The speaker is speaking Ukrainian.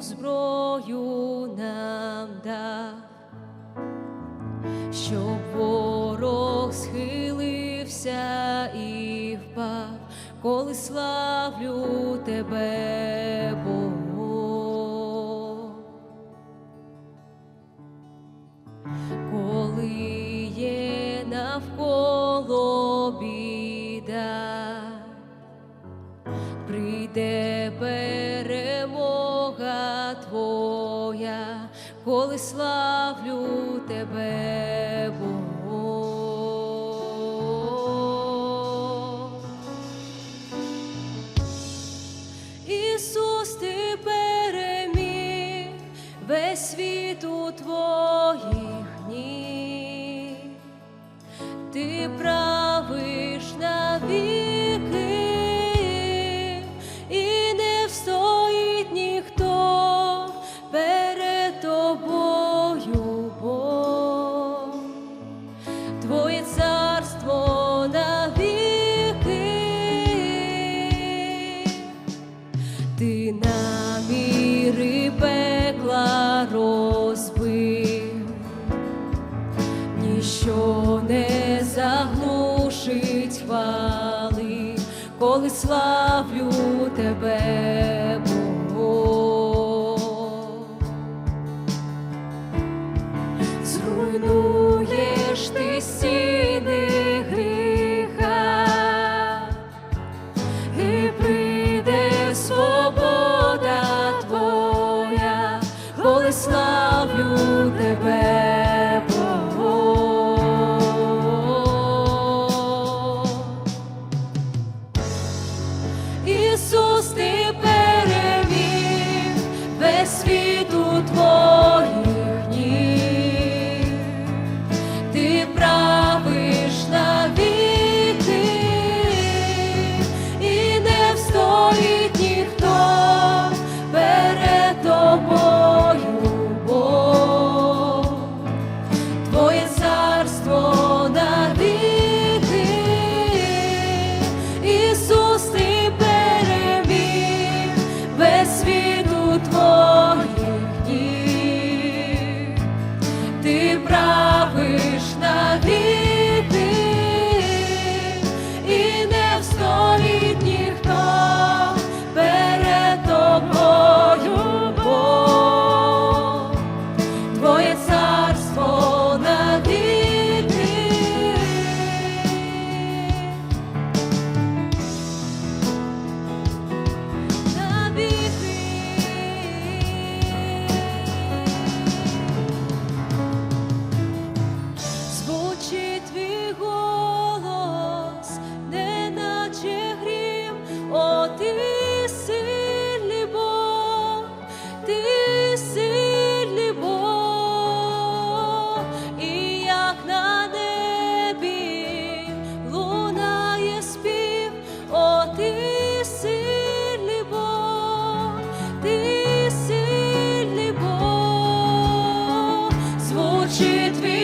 зброю нам дав, щоб ворог схилився і впав, коли славлю тебе, Бог. Твоя, коли славлю тебе, Бог. Ісус, ти переміг весь світ у твоїх ніг, ти правиш хвали, коли славлю тебе. Зруйнуєш ти стіни прийде свобода твоя, коли славлю тебе, Бог. Ісус, ти учить